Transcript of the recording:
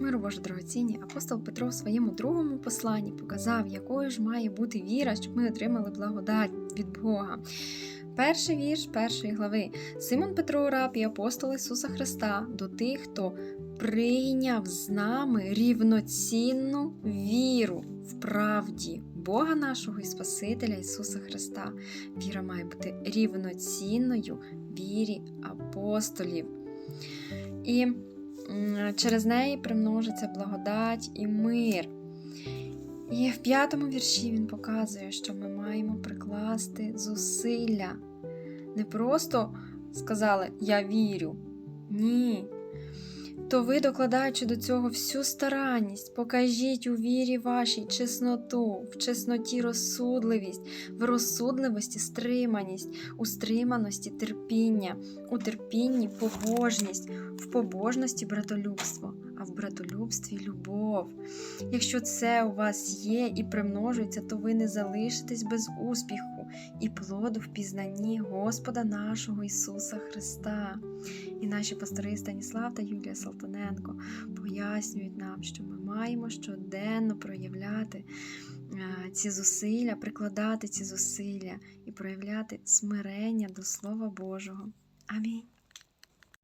Миру Боже дорогоцінні, апостол Петро в своєму другому посланні показав, якою ж має бути віра, щоб ми отримали благодать від Бога. Перший вірш першої глави. Симон Петро, раб і апостол Ісуса Христа, до тих, хто прийняв з нами рівноцінну віру в правді Бога нашого і Спасителя Ісуса Христа. Віра має бути рівноцінною вірі апостолів. І через неї примножиться благодать і мир. І в п'ятому вірші він показує, що ми маємо прикласти зусилля. Не просто сказали Я вірю. Ні. То ви, докладаючи до цього всю старанність, покажіть у вірі вашій чесноту, в чесноті розсудливість, в розсудливості стриманість, у стриманості терпіння, у терпінні побожність, в побожності братолюбство, а в братолюбстві любов. Якщо це у вас є і примножується, то ви не залишитесь без успіху і плоду в пізнанні Господа нашого Ісуса Христа. І наші пастори Станіслав та Юлія Салтаненко пояснюють нам, що ми маємо щоденно проявляти е, ці зусилля, прикладати ці зусилля і проявляти смирення до Слова Божого. Амінь.